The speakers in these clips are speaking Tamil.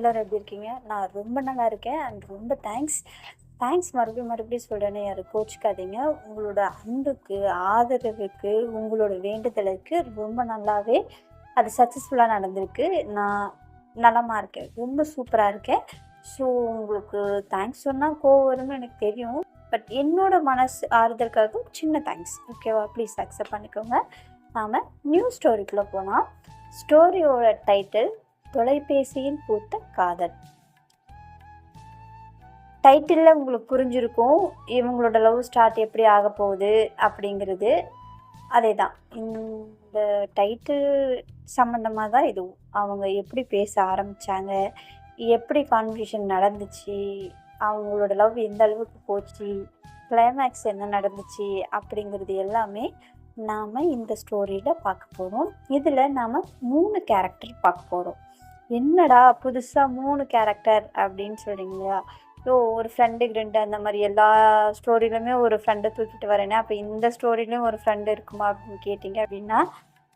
எல்லோரும் எப்படி இருக்கீங்க? நான் ரொம்ப நல்லா இருக்கேன். அண்ட் ரொம்ப தேங்க்ஸ் தேங்க்ஸ் மறுபடியும் மறுபடியும் சொல்கிறேன்னு யாரும் கோச்சிக்காதீங்க. உங்களோட அன்புக்கு ஆதரவுக்கு உங்களோட வேண்டுதலுக்கு ரொம்ப நல்லாவே அது சக்ஸஸ்ஃபுல்லாக நடந்திருக்கு. நான் நலமாக இருக்கேன். ரொம்ப சூப்பராக இருக்கேன். ஸோ உங்களுக்கு தேங்க்ஸ் சொன்னால் கோவம் வரும்னு எனக்கு தெரியும். பட் என்னோட மனசு ஆறுதலுக்காக சின்ன தேங்க்ஸ் ஓகேவா ப்ளீஸ் அக்செப்ட் பண்ணிக்கோங்க. நாம் நியூ ஸ்டோரிக்குள்ளே போனால் ஸ்டோரியோட டைட்டில் தொலைபேசியில் பூத்த காதல். டைட்டிலில் உங்களுக்கு புரிஞ்சிருக்கும். இவங்களோட லவ் ஸ்டார்ட் எப்படி ஆக போகுது அப்படிங்கிறது. அதே தான் இந்த டைட்டில் சம்மந்தமாக தான் இதுவும் அவங்க எப்படி பேச ஆரம்பித்தாங்க எப்படி கான்வர்சேஷன் நடந்துச்சு. அவங்களோட லவ் எந்த அளவுக்கு போச்சு. கிளைமேக்ஸ் என்ன நடந்துச்சு அப்படிங்கிறது எல்லாமே நாம் இந்த ஸ்டோரியில் பார்க்க போகிறோம் இதில் நாம் மூணு கேரக்டர் பார்க்க போகிறோம் என்னடா புதுசாக மூணு கேரக்டர் அப்படின்னு சொல்கிறீங்களா ஸோ ஒரு ஃப்ரெண்டு கிரெண்டு அந்த மாதிரி எல்லா ஸ்டோரியிலுமே ஒரு ஃப்ரெண்டை தூக்கிட்டு வரேனே அப்போ இந்த ஸ்டோரியிலையும் ஒரு ஃப்ரெண்டு இருக்குமா அப்படின்னு கேட்டிங்க அப்படின்னா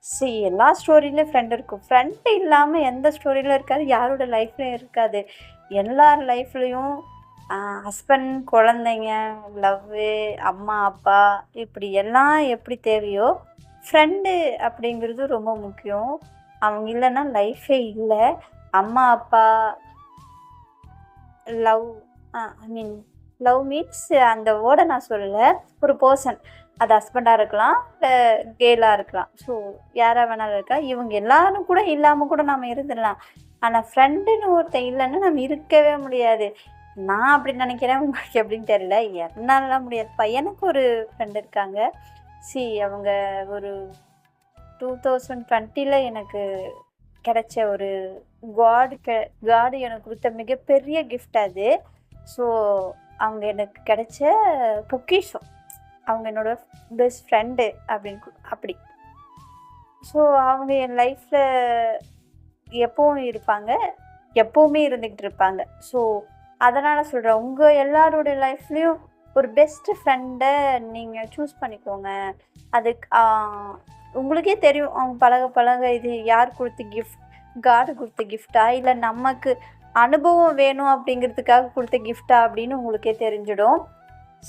சி எல்லா ஸ்டோரியிலையும் ஃப்ரெண்டு இருக்கும். ஃப்ரெண்டு இல்லாமல் எந்த ஸ்டோரியிலும் இருக்காது யாரோட லைஃப்லையும் இருக்காது. எல்லார் லைஃப்லேயும் ஹஸ்பண்ட் குழந்தைங்க லவ்வு அம்மா அப்பா இப்படி எல்லாம் எப்படி தேவையோ ஃப்ரெண்டு அப்படிங்கிறது ரொம்ப முக்கியம். அவங்க இல்லைன்னா லைஃபே இல்லை. அம்மா அப்பா love I mean love means அந்த வேர்டை நான் சொல்லலை. ஒரு பர்சன் அது ஹஸ்பண்டாக இருக்கலாம் இல்லை கேலாக இருக்கலாம். ஸோ யாராக வேணாலும் இருக்கா? இவங்க எல்லாரும் கூட இல்லாமல் கூட நம்ம இருந்துடலாம். ஆனால் ஃப்ரெண்டுன்னு ஒருத்தன் இல்லைன்னா நம்ம இருக்கவே முடியாது. நான் அப்படி நினைக்கிறேன் உங்களுக்கு எப்படின்னு தெரியல. என்னாலலாம் முடியாது. பையனுக்கு ஒரு ஃப்ரெண்டு இருக்காங்க. சி அவங்க ஒரு டூ தௌசண்ட் டுவெண்ட்டியில் எனக்கு கிடைச்ச ஒரு காடு கெ காடு எனக்கு கொடுத்த மிகப்பெரிய கிஃப்ட் அது. ஸோ அவங்க எனக்கு கிடைச்ச பொக்கிஷம். அவங்க என்னோட பெஸ்ட் ஃப்ரெண்டு அப்படின்னு அப்படி. ஸோ அவங்க என் லைஃப்பில் எப்பவும் இருப்பாங்க. எப்போவுமே இருந்துக்கிட்டு இருப்பாங்க. ஸோ அதனால் சொல்கிறேன் உங்கள் எல்லாரோடைய லைஃப்லேயும் ஒரு பெஸ்ட் ஃப்ரெண்டை நீங்கள் சூஸ் பண்ணிக்கோங்க. அதுக்கு உங்களுக்கே தெரியும் அவங்க பழக பழக இது யார் கொடுத்த கிஃப்ட் காடு கொடுத்த கிஃப்டா இல்லை நமக்கு அனுபவம் வேணும் அப்படிங்கிறதுக்காக கொடுத்த கிஃப்டா அப்படின்னு உங்களுக்கே தெரிஞ்சிடும்.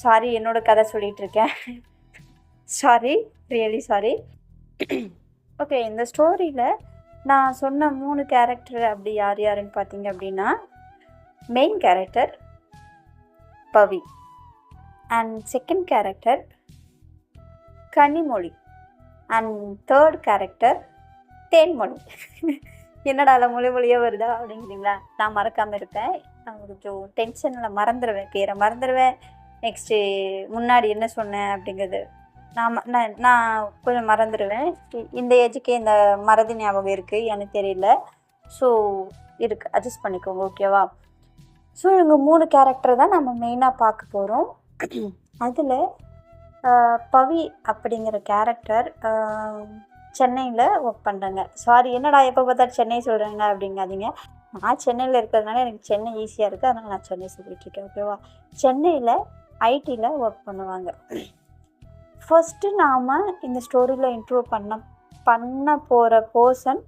சாரி என்னோட கதை சொல்லிகிட்ருக்கேன் சாரி ரியலி சாரி ஓகே இந்த ஸ்டோரியில் நான் சொன்ன மூணு கேரக்டர் அப்படி யார் யாருன்னு பார்த்தீங்க அப்படின்னா main character Pavi. And second character Kanimozhi. And third character Thenmozhi. என்னடா அதில் மொழி மொழியாக வருதா அப்படிங்கிறீங்களா? நான் மறக்காமல் இருப்பேன். நான் கொஞ்சம் டென்ஷனில் மறந்துடுவேன் பேரை மறந்துடுவேன் நெக்ஸ்ட்டு முன்னாடி என்ன சொன்னேன் அப்படிங்கிறது நான் நான் நான் கொஞ்சம் மறந்துடுவேன் இந்த ஏஜுக்கே இந்த மறதி ஞாபகம் இருக்குது எனக்கு தெரியல. ஸோ இருக்கு அட்ஜஸ்ட் பண்ணிக்கோங்க ஓகேவா ஸோ இவங்க மூணு கேரக்டர் தான் நம்ம மெயினாக பார்க்க போகிறோம் அதில் பவி அப்படிங்கிற கேரக்டர் சென்னையில் ஒர்க் பண்ணுறாங்க சாரி என்னடா எப்போ பார்த்தா சென்னை சொல்கிறாங்க அப்படிங்காதீங்க. நான் சென்னையில் இருக்கிறதுனால எனக்கு சென்னை ஈஸியாக இருக்குது அதனால் நான் சென்னை சொல்லிட்டுருக்கேன் ஓகேவா சென்னையில் ஐடியில் ஒர்க் பண்ணுவாங்க. ஃபஸ்ட்டு நாம் இந்த ஸ்டோரியில் இன்ட்ரூவ் பண்ண பண்ண போகிற பர்சன்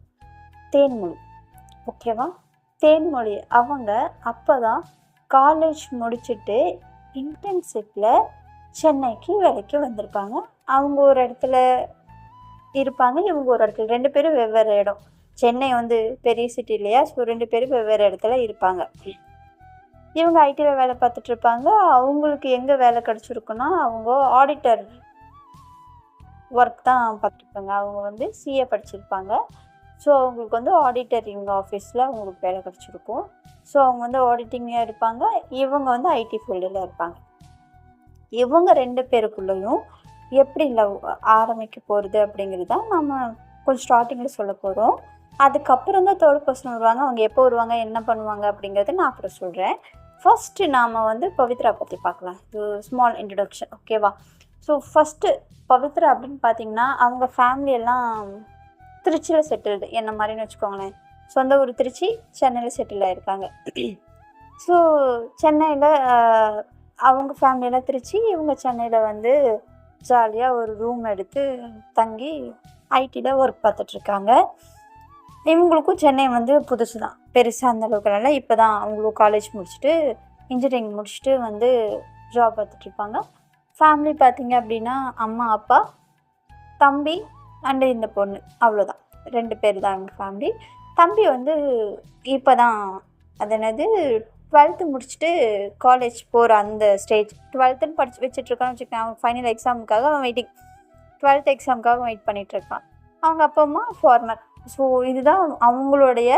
தேன்மொழி. ஓகேவா தேன்மொழி. அவங்க அப்போ தான் காலேஜ் முடிச்சுட்டு இன்டர்ன்ஷிப்பில் சென்னைக்கு வேலைக்கு வந்திருப்பாங்க அவங்க ஒரு இடத்துல இருப்பாங்க இவங்க ஒரு இடத்துல. ரெண்டு பேரும் வெவ்வேறு இடம். சென்னை வந்து பெரிய சிட்டி இல்லையா? ஸோ ரெண்டு பேரும் வெவ்வேறு இடத்துல இருப்பாங்க. இவங்க ஐடியில் வேலை பார்த்துட்டு இருப்பாங்க. அவங்களுக்கு எங்கே வேலை கிடச்சிருக்குன்னா அவங்க ஆடிட்டர் ஒர்க் தான் பார்த்துருப்பாங்க அவங்க வந்து சிஏ படிச்சிருப்பாங்க. ஸோ அவங்களுக்கு வந்து ஆடிட்டரிங் ஆஃபீஸில் அவங்களுக்கு வேலை கிடச்சிருக்கும். ஸோ அவங்க வந்து ஆடிட்டிங்காக இருப்பாங்க. இவங்க வந்து ஐடி ஃபீல்டில் இருப்பாங்க. இவங்க ரெண்டு பேருக்குள்ளேயும் எப்படி லவ் ஆரம்பிக்க போகிறது அப்படிங்கிறது தான் நம்ம கொஞ்சம் ஸ்டார்டிங்கில் சொல்ல போகிறோம் அதுக்கப்புறம் தான் தேர்ட் பர்சன் வருவாங்க. அவங்க எப்போ வருவாங்க என்ன பண்ணுவாங்க அப்படிங்கிறத நான் அப்புறம் சொல்கிறேன் ஃபஸ்ட்டு நாம் வந்து பவித்ரா பற்றி பார்க்கலாம். இது ஸ்மால் இன்ட்ரடக்ஷன் ஓகேவா ஸோ ஃபஸ்ட்டு பவித்ரா அப்படின்னு பார்த்தீங்கன்னா அவங்க ஃபேமிலியெல்லாம் திருச்சியில் செட்டில்டு என்ன மாதிரின்னு வச்சுக்கோங்களேன். சொந்த ஊர் திருச்சி சென்னையில் செட்டில் ஆகிருக்காங்க ஸோ சென்னையில் அவங்க ஃபேமிலியெல்லாம் திருச்சி இவங்க சென்னையில் வந்து ஜாலியாக ஒரு ரூம் எடுத்து தங்கி ஐடியில் ஒர்க் பார்த்துட்ருக்காங்க இவங்களுக்கும் சென்னை வந்து புதுசு தான் பெருசாக அந்த அளவுக்கு இப்போ தான் அவங்களும் காலேஜ் முடிச்சுட்டு இன்ஜினியரிங் முடிச்சுட்டு வந்து ஜாப் பார்த்துட்ருப்பாங்க ஃபேமிலி பார்த்தீங்க அப்படின்னா அம்மா அப்பா தம்பி அண்டு இந்த பொண்ணு. அவ்வளோதான் ரெண்டு பேர் தான் எங்கள் ஃபேமிலி தம்பி வந்து இப்போ தான் அது என்னது டுவெல்த்து முடிச்சுட்டு காலேஜ் போகிற அந்த ஸ்டேஜ் டுவெல்த்துன்னு படிச்சு வச்சுட்ருக்கான்னு வச்சுக்கோங்க அவன் ஃபைனல் எக்ஸாமுக்காக அவன் வெயிட்டிங் டுவெல்த் எக்ஸாமுக்காக வெயிட் பண்ணிகிட்ருக்கான் அவங்க அப்பா அம்மா ஃபார்மர் ஸோ இதுதான் அவங்களுடைய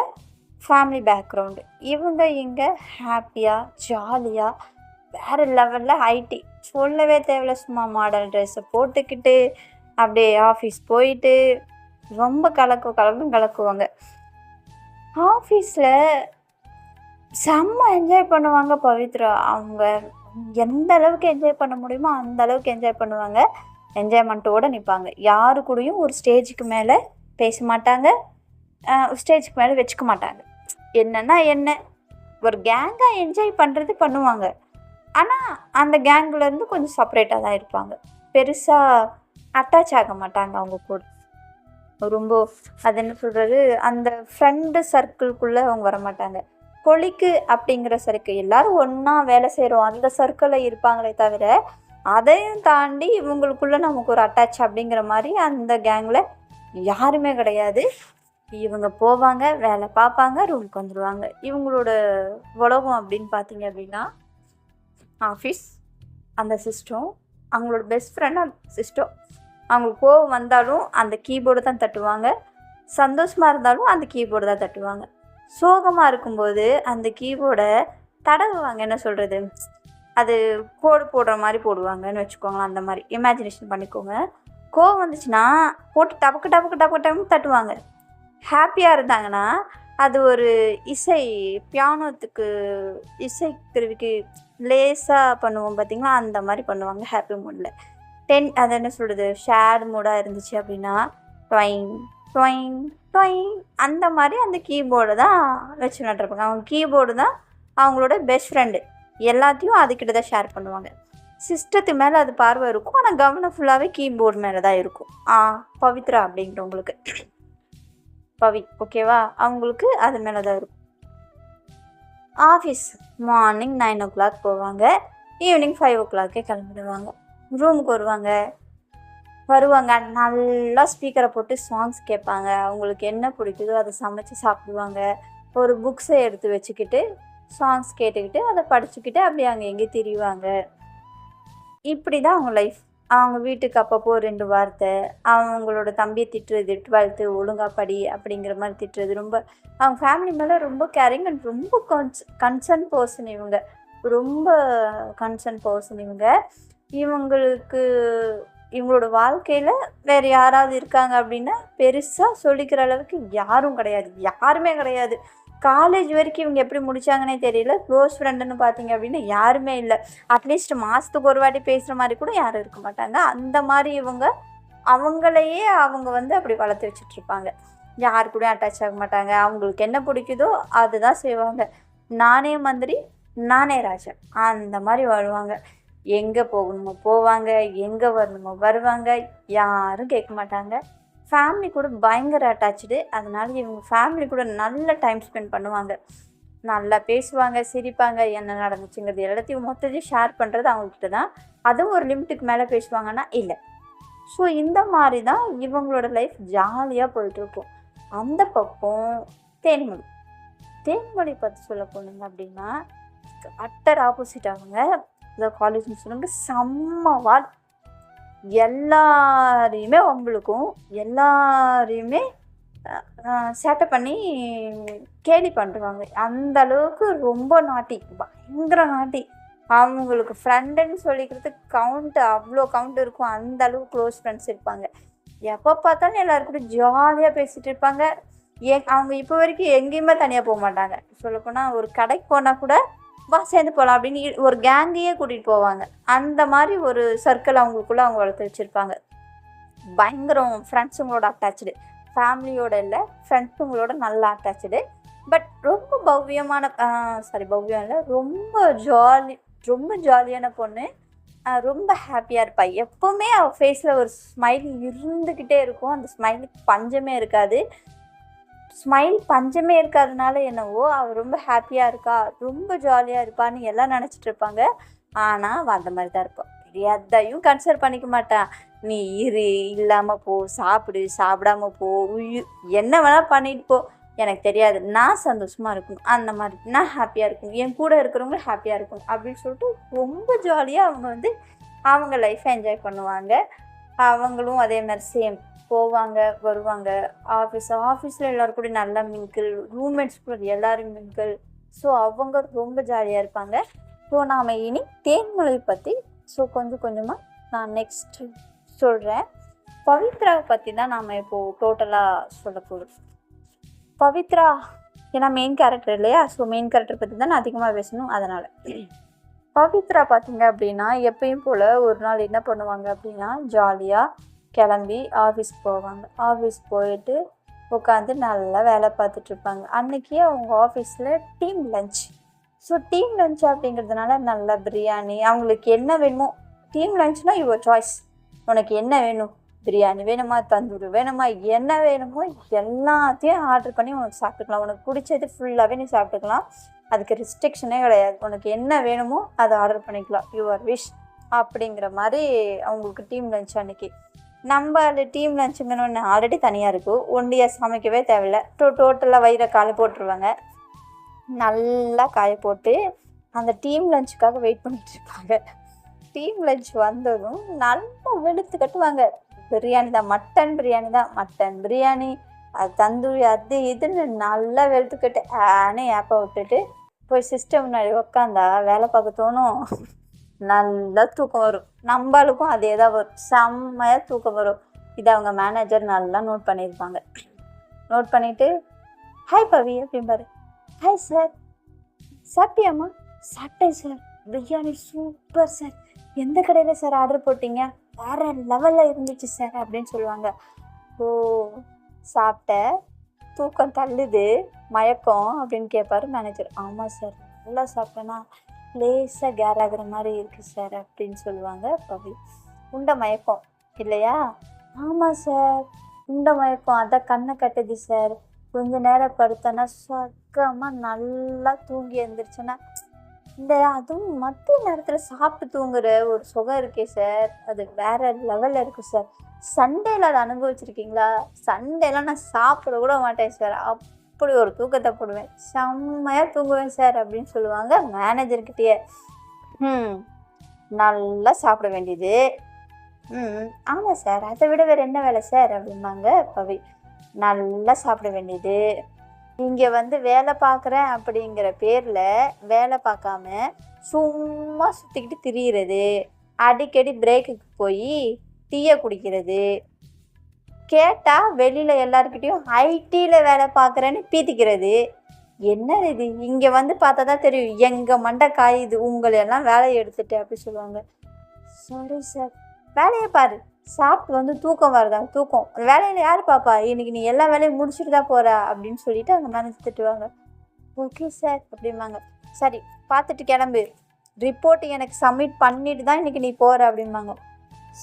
ஃபேமிலி பேக்ரவுண்டு இவங்க இங்கே ஹாப்பியாக ஜாலியாக வேறு லெவலில் ஐடி சொல்லவே தேவையில்ல சும்மா மாடல் ட்ரெஸ்ஸை போட்டுக்கிட்டு அப்படியே ஆஃபீஸ் போயிட்டு ரொம்ப கலக்கு கலக்கும் கலக்குவாங்க. ஆஃபீஸில் செம்ம என்ஜாய் பண்ணுவாங்க பவித்ரா. அவங்க எந்த அளவுக்கு என்ஜாய் பண்ண முடியுமோ அந்த அளவுக்கு என்ஜாய் பண்ணுவாங்க. என்ஜாய்மெண்ட்டோடு நிற்பாங்க யாரு கூடயும் ஒரு ஸ்டேஜுக்கு மேலே பேச மாட்டாங்க. ஸ்டேஜுக்கு மேலே வச்சுக்க மாட்டாங்க. என்னன்னா என்ன? ஒரு கேங்காக என்ஜாய் பண்ணுறது பண்ணுவாங்க. ஆனால் அந்த கேங்லேருந்து கொஞ்சம் செப்பரேட்டாக தான் இருப்பாங்க. பெருசாக அட்டாச் ஆக மாட்டாங்க அவங்க கூட. ரொம்ப அது என்ன சொல்கிறது அந்த ஃப்ரெண்டு சர்க்கிள்குள்ளே அவங்க வர மாட்டாங்க. கொலிக்கு அப்படிங்கிற சருக்கு. எல்லாரும் ஒன்றா வேலை செய்கிறோம் அந்த சர்க்கிளில் இருப்பாங்களே தவிர அதையும் தாண்டி இவங்களுக்குள்ளே நமக்கு ஒரு அட்டாச் அப்படிங்கிற மாதிரி அந்த கேங்கில் யாருமே கிடையாது. இவங்க போவாங்க வேலை பார்ப்பாங்க ரூமுக்கு வந்துடுவாங்க இவங்களோட உலகம் அப்படின்னு பார்த்தீங்க அப்படின்னா ஆஃபீஸ் அந்த சிஸ்டம் அவங்களோட பெஸ்ட் ஃப்ரெண்ட் அந்த சிஸ்டம் அவங்களுக்கு கோவம் வந்தாலும் அந்த கீபோர்டு தான் தட்டுவாங்க. சந்தோஷமாக இருந்தாலும் அந்த கீபோர்டு தான் தட்டுவாங்க. சோகமாக இருக்கும்போது அந்த கீபோர்டை தடவுவாங்க என்ன சொல்கிறது அது கோடு போடுற மாதிரி போடுவாங்கன்னு வச்சுக்கோங்களேன் அந்த மாதிரி. இமேஜினேஷன் பண்ணிக்கோங்க. கோவம் வந்துச்சுன்னா போட்டு டபக்கு டபக்கு டபக்கு டபக்கு தட்டுவாங்க. ஹாப்பியாக இருந்தாங்கன்னா அது ஒரு இசை பியானோத்துக்கு இசை கருவிக்கு லேஸாக பண்ணுவோம் பார்த்தீங்களா அந்த மாதிரி பண்ணுவாங்க ஹாப்பி மூடில் டென் அது என்ன சொல்கிறது ஷேட் மூடாக இருந்துச்சு அப்படின்னா ட்வைன் டொயின் டொயின் அந்த மாதிரி அந்த கீபோர்டு தான் வச்சு நட்டுருப்பாங்க. அவங்க கீபோர்டு தான் அவங்களோட பெஸ்ட் ஃப்ரெண்டு எல்லாத்தையும் அதுக்கிட்ட தான் ஷேர் பண்ணுவாங்க. சிஸ்டத்து மேலே அது பார்வை இருக்கும். ஆனால் கவனம் ஃபுல்லாகவே கீபோர்டு மேலே தான் இருக்கும். ஆ பவித்ரா அப்படிங்கிறவங்களுக்கு பவி ஓகேவா அவங்களுக்கு அது மேலே தான் இருக்கும். Office morning nine o'clock போவாங்க. ஈவினிங் ஃபைவ் ஓ கிளாக்கே கிளம்பிடுவாங்க. ரூமுக்கு வருவாங்க. வருவாங்க. நல்லா ஸ்பீக்கரை போட்டு சாங்ஸ் கேட்பாங்க. அவங்களுக்கு என்ன பிடிக்குதோ அதை சமைச்சு சாப்பிடுவாங்க. ஒரு புக்ஸை எடுத்து வச்சுக்கிட்டு சாங்ஸ் கேட்டுக்கிட்டு அதை படிச்சுக்கிட்டு அப்படியே அங்கே எங்கேயும் திரிவாங்க. இப்படி தான் அவங்க லைஃப் அவங்க வீட்டுக்கு அப்பப்போ ரெண்டு வார்த்தை அவங்களோட தம்பியை திட்டுறது டுவெல்த்து ஒழுங்காக படி அப்படிங்கிற மாதிரி திட்டுறது ரொம்ப அவங்க ஃபேமிலி மேலே ரொம்ப கேரிங் அண்ட் ரொம்ப கன்ஸ் கன்சர்ன் பர்சன் இவங்க. ரொம்ப கன்சர்ன் பர்சன் இவங்க. இவங்களுக்கு இவங்களோட வாழ்க்கையில் வேறு யாராவது இருக்காங்க அப்படின்னா பெருசாக சொல்லிக்கிற அளவுக்கு யாரும் கிடையாது. யாருமே கிடையாது. காலேஜ் வரைக்கும் இவங்க எப்படி முடிச்சாங்கன்னே தெரியல. க்ளோஸ் ஃப்ரெண்டுன்னு பார்த்தீங்க அப்படின்னா யாருமே இல்லை. அட்லீஸ்ட் மாதத்துக்கு ஒரு வாட்டி பேசுகிற மாதிரி கூட யாரும் இருக்க மாட்டாங்க. அந்த மாதிரி இவங்க அவங்களையே அவங்க வந்து அப்படி வளர்த்து வச்சுட்ருப்பாங்க. யார் கூடயும் அட்டாச் ஆக மாட்டாங்க. அவங்களுக்கு என்ன பிடிக்குதோ அதுதான் செய்வாங்க. நானே மந்திரி நானே ராஜா. அந்த மாதிரி வாழ்வாங்க. எங்கே போகணுமோ போவாங்க எங்கே வரணுமோ வருவாங்க யாரும் கேட்க மாட்டாங்க. ஃபேமிலி கூட பயங்கர அட்டாச்சு அதனால இவங்க ஃபேமிலி கூட நல்ல டைம் ஸ்பெண்ட் பண்ணுவாங்க. நல்லா பேசுவாங்க சிரிப்பாங்க என்ன நடந்துச்சுங்கிறது எல்லாத்தையும் மொத்தத்தையும் ஷேர் பண்ணுறது அவங்கக்கிட்ட தான். அதுவும் ஒரு லிமிட்டுக்கு மேலே பேசுவாங்கன்னா இல்லை. ஸோ இந்த மாதிரி தான் இவங்களோட லைஃப் ஜாலியாக போயிட்டுருக்கும். அந்த பக்கம் தேன்மொழி. தேன்மொழி பற்றி சொல்ல போனீங்க அப்படின்னா அட்டர் ஆப்போசிட் அவங்க இந்த காலேஜ்னு சொல்லுங்க செம்ம வாழ் எல்லாரையுமே வம்பளுக்கும் எல்லாரையுமே சேட்டை பண்ணி கேலி பண்ணுவாங்க அந்த அளவுக்கு ரொம்ப நாட்டி பயங்கர நாட்டி அவங்களுக்கு ஃப்ரெண்டுன்னு சொல்லிக்கிறதுக்கு கவுண்ட் அவ்வளோ கவுண்ட் இருக்கும். அந்த அளவுக்கு க்ளோஸ் ஃப்ரெண்ட்ஸ் இருப்பாங்க. எப்போ பார்த்தாலும் எல்லாரும் ஜாலியாக பேசிகிட்டு இருப்பாங்க. ஏ அவங்க இப்போ வரைக்கும் எங்கேயுமே தனியாக போக மாட்டாங்க. சொல்லப்போனால் ஒரு கடைக்கு போனால் கூட வா சேர்ந்து போகலாம் அப்படின்னு ஒரு கேங்கையே கூட்டிகிட்டு போவாங்க. அந்த மாதிரி ஒரு சர்க்கிள் அவங்களுக்குள்ள அவங்க வளர்த்து வச்சுருப்பாங்க. பயங்கரம் ஃப்ரெண்ட்ஸுங்களோட அட்டாச்சு ஃபேமிலியோட இல்லை ஃப்ரெண்ட்ஸுங்களோட நல்லா அட்டாச்சு பட் ரொம்ப பவ்யமான சாரி பவ்யம் இல்லை ரொம்ப ஜாலி ரொம்ப ஜாலியான பொண்ணு. ரொம்ப ஹாப்பியாக இருப்பாள் எப்போவுமே அவள் ஃபேஸில் ஒரு ஸ்மைல் இருந்துக்கிட்டே இருக்கும். அந்த ஸ்மைலுக்கு பஞ்சமே இருக்காது. ஸ்மைல் பஞ்சமே இருக்காதனால என்னவோ அவள் ரொம்ப ஹாப்பியாக இருக்கா ரொம்ப ஜாலியாக இருப்பான்னு எல்லாம் நினச்சிட்டு இருப்பாங்க. ஆனால் அவள் அந்த மாதிரி தான் இருப்பாள் எதையும் கன்சிடர் பண்ணிக்க மாட்டான் நீ இரு இல்லாமல் போ சாப்பிடு சாப்பிடாம போ உயிர் என்ன வேணால் பண்ணிட்டு போ. எனக்கு தெரியாது. நான் சந்தோஷமாக இருக்கும் அந்த மாதிரி நான் ஹாப்பியாக இருக்கணும். என் கூட இருக்கிறவங்க ஹாப்பியாக இருக்கணும் அப்படின்னு சொல்லிட்டு ரொம்ப ஜாலியாக அவங்க வந்து அவங்க லைஃப்பை என்ஜாய் பண்ணுவாங்க. அவங்களும் அதே மாதிரி சேம் போவாங்க வருவாங்க. ஆஃபீஸ் ஆஃபீஸில் எல்லோரும் கூட நல்லா மிங்கிள் ரூம்மேட்ஸ் கூட எல்லோரும் மிங்கிள் ஸோ அவங்க ரொம்ப ஜாலியாக இருப்பாங்க. ஸோ நாம் இனி தேன்மொழி பற்றி ஸோ கொஞ்சம் கொஞ்சமாக நான் நெக்ஸ்ட் சொல்கிறேன் பவித்ராவை பற்றி தான் நாம் இப்போது டோட்டலாக சொல்ல போகிறோம் பவித்ரா ஏன்னா மெயின் கேரக்டர் இல்லையா? ஸோ மெயின் கேரக்டர் பற்றி தான் நான் அதிகமாக பேசணும் அதனால். பவித்ரா பார்த்தீங்க அப்படின்னா எப்பயும் போல் ஒரு நாள் என்ன பண்ணுவாங்க அப்படின்னா ஜாலியாக கிளம்பி ஆஃபீஸ் போவாங்க. ஆஃபீஸ் போயிட்டு உட்காந்து நல்லா வேலை பார்த்துட்ருப்பாங்க இருப்பாங்க. அவங்க ஆஃபீஸில் team lunch so team lunch அப்படிங்கிறதுனால நல்ல பிரியாணி அவங்களுக்கு என்ன வேணுமோ டீம் லஞ்ச்னா யுவர் சாய்ஸ் உனக்கு என்ன வேணும்? பிரியாணி வேணுமா? தந்தூரி வேணுமா? என்ன வேணுமோ எல்லாத்தையும் ஆர்டர் பண்ணி உனக்கு சாப்பிட்டுக்கலாம். உனக்கு பிடிச்சது ஃபுல்லாகவே நீ சாப்பிட்டுக்கலாம். அதுக்கு ரெஸ்ட்ரிக்ஷனே கிடையாது. உனக்கு என்ன வேணுமோ அதை ஆர்டர் பண்ணிக்கலாம். யுவர் விஷ் அப்படிங்கிற மாதிரி அவங்களுக்கு டீம் லஞ்ச் அன்னைக்கு. நம்ம டீம் லஞ்சுங்கன்னு ஆல்ரெடி தனியாக இருக்கும் ஒண்டியாக சமைக்கவே தேவையில்லை. டோ டோட்டலாக வயிறை காலை போட்டுருவாங்க. நல்லா காய போட்டு அந்த டீம் லஞ்சுக்காக வெயிட் பண்ணிட்டுருப்பாங்க டீம் லஞ்ச் வந்ததும் நல்லா வெளுத்து கட்டுவாங்க. பிரியாணி தான். மட்டன் பிரியாணி தான். மட்டன் பிரியாணி அது தந்தூரி அது இதுன்னு நல்லா வெளுத்துக்கிட்டு ஆனே ஏப்பை விட்டுட்டு போய் சிஸ்டம் முன்னாடி உக்காந்தா வேலை பார்க்க தோணும். நல்லா தூக்கம் வரும். நம்மளுக்கும் அதே தான் வரும். செம்மையாக தூக்கம் வரும். இதை அவங்க மேனேஜர் நல்லா நோட் பண்ணியிருப்பாங்க. நோட் பண்ணிவிட்டு ஹாய் பவி அப்படிம்பாரு ஹாய் சார் சாப்பிட்டியாம்மா? சாப்பிட்டேன் சார் பிரியாணி சூப்பர் சார் எந்த கடையில் சார் ஆர்டர் போட்டீங்க? வேறு லெவலில் இருந்துச்சு சார் அப்படின்னு சொல்லுவாங்க. ஓ சாப்பிட்ட? தூக்கம் தள்ளுது. மயக்கம்? அப்படின்னு கேட்பாரு மேனேஜர் ஆமாம் சார் நல்லா சாப்பிட்டேன்னா லேசாக கேர் ஆகுற மாதிரி இருக்குது சார் அப்படின்னு சொல்லுவாங்க. பவி உண்ட மயக்கம். இல்லையா? ஆமாம் சார். உண்ட மயக்கம். அதான் கண்ணை கட்டுது சார். கொஞ்ச நேரம் படுத்தோன்னா சொக்கமாக நல்லா தூங்கி எழுந்திரிச்சோன்னா இந்த அதுவும் மத்திய நேரத்தில் சாப்பிட்டு தூங்குற ஒரு சுகம் இருக்கே சார். அது வேற லெவலில் இருக்கும் சார். சண்டேல அதை அனுபவிச்சிருக்கீங்களா? சண்டேலாம் நான் சாப்பிட கூட மாட்டேன் சார். அப் அப்படி ஒரு தூக்கத்தை போடுவேன். செம்மையாக தூங்குவேன் சார் அப்படின்னு சொல்லுவாங்க மேனேஜர்கிட்டயே ம் நல்லா சாப்பிட வேண்டியது. ம் ஆமாம் சார் அதை விட வேறு என்ன வேலை சார்? அப்படிம்பாங்க பவி. நல்லா சாப்பிட வேண்டியது. இங்கே வந்து வேலை பார்க்குறேன் அப்படிங்கிற பேரில் வேலை பார்க்காம சும்மா சுற்றிக்கிட்டு திரியிறது. அடிக்கடி பிரேக்குக்கு போய் டீயை குடிக்கிறது. கேட்டால் வெளியில் எல்லாருக்கிட்டேயும் ஐடியில் வேலை பார்க்குறேன்னு பீத்திக்கிறது என்ன இது? இங்கே வந்து பார்த்தா தான் தெரியும் எங்கள் மண்டை காயுது உங்களெல்லாம் வேலையை எடுத்துட்டு அப்படி சொல்லுவாங்க. சாரி சார் வேலையை பாரு. சாப்பிட்டு வந்து தூக்கம் வருதா? தூக்கம். வேலையில் யார் பாப்பா? இன்னைக்கு நீ எல்லா வேலையும் முடிச்சுட்டு தான் போகிற அப்படின்னு சொல்லிட்டு அங்கே மேனேஜ் திட்டுவாங்க. ஓகே சார் அப்படிம்பாங்க. சரி பார்த்துட்டு கிளம்பு. ரிப்போர்ட் எனக்கு சப்மிட் பண்ணிட்டு தான் இன்னைக்கு நீ போகிற அப்படிம்பாங்க.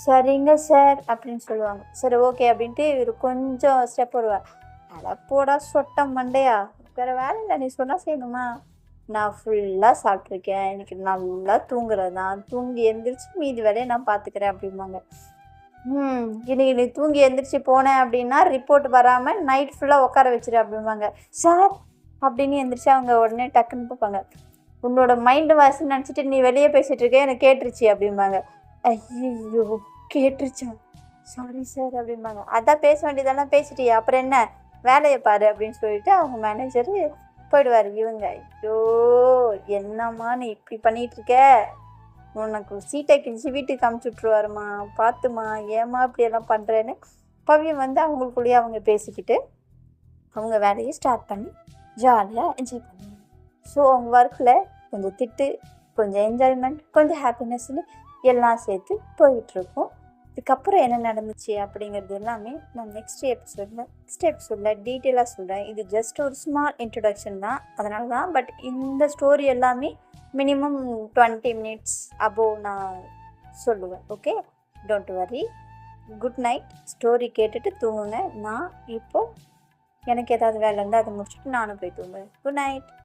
சரிங்க சார் அப்படின்னு சொல்லுவாங்க. சரி ஓகே அப்படின்ட்டு இவர் கொஞ்சம் ஸ்டெப் வருவார் அதை போடா சொட்ட மண்டையா? வேறு வேலை இல்லை நீ சொன்னால் செய்யணுமா நான் ஃபுல்லாக சாப்பிட்ருக்கேன் எனக்கு நல்லா தூங்குறது தான். தூங்கி எந்திரிச்சு மீதி வேலையை நான் பார்த்துக்கிறேன் அப்படிம்பாங்க. ம் இன்னைக்கு நீ தூங்கி எந்திரிச்சு போனேன் அப்படின்னா ரிப்போர்ட் வராமல் நைட் ஃபுல்லாக உட்கார வச்சிரு அப்படிம்பாங்க. சார் அப்படின்னு எந்திரிச்சு அவங்க உடனே டக்குன்னு பார்ப்பாங்க உன்னோட மைண்டு வாய்ஸ் நினச்சிட்டு நீ வெளியே பேசிகிட்டு இருக்க எனக்கு கேட்டுருச்சு அப்படிம்பாங்க. ஐயோ கேட்டுருச்சா? சாரி சார் அப்படிம்பாங்க. அதான் பேச வேண்டியதெல்லாம் பேசிட்டியா அப்புறம் என்ன? வேலையை பாரு அப்படின்னு சொல்லிட்டு அவங்க மேனேஜரு போயிடுவார். இவங்க ஐயோ என்னம்மா நீ இப்படி பண்ணிட்டு இருக்க உனக்கு சீட்டை கிழிச்சு வீட்டுக்கு அமுச்சு விட்ருவாருமா பார்த்துமா ஏம்மா இப்படியெல்லாம் பண்ணுறேன்னு பவியம் வந்து அவங்களுக்குள்ளேயே அவங்க பேசிக்கிட்டு அவங்க வேலையை ஸ்டார்ட் பண்ணி ஜாலியாக என்ஜாய் பண்ணுவாங்க. ஸோ அவங்க ஒர்க்கில் கொஞ்சம் திட்டு கொஞ்சம் என்ஜாய்மெண்ட் கொஞ்சம் ஹாப்பினஸ்னு எல்லாம் சேர்த்து போயிட்டுருக்கோம். இதுக்கப்புறம் என்ன நடந்துச்சு அப்படிங்கிறது எல்லாமே நான் நெக்ஸ்ட் எபிசோடில் நெக்ஸ்ட் எபிசோடில் டீட்டெயிலாக சொல்கிறேன் இது ஜஸ்ட் ஒரு ஸ்மால் இன்ட்ரடக்ஷன் தான். அதனால தான் பட் இந்த ஸ்டோரி எல்லாமே மினிமம் டுவெண்ட்டி மினிட்ஸ் அபோவ் நான் சொல்லுவேன். Okay don't worry good night story கேட்டுட்டு தூங்குங்க. நான் இப்போது எனக்கு ஏதாவது வேலை இருந்தால் அதை முடிச்சுட்டு நானும் போய் தூங்குவேன். Good night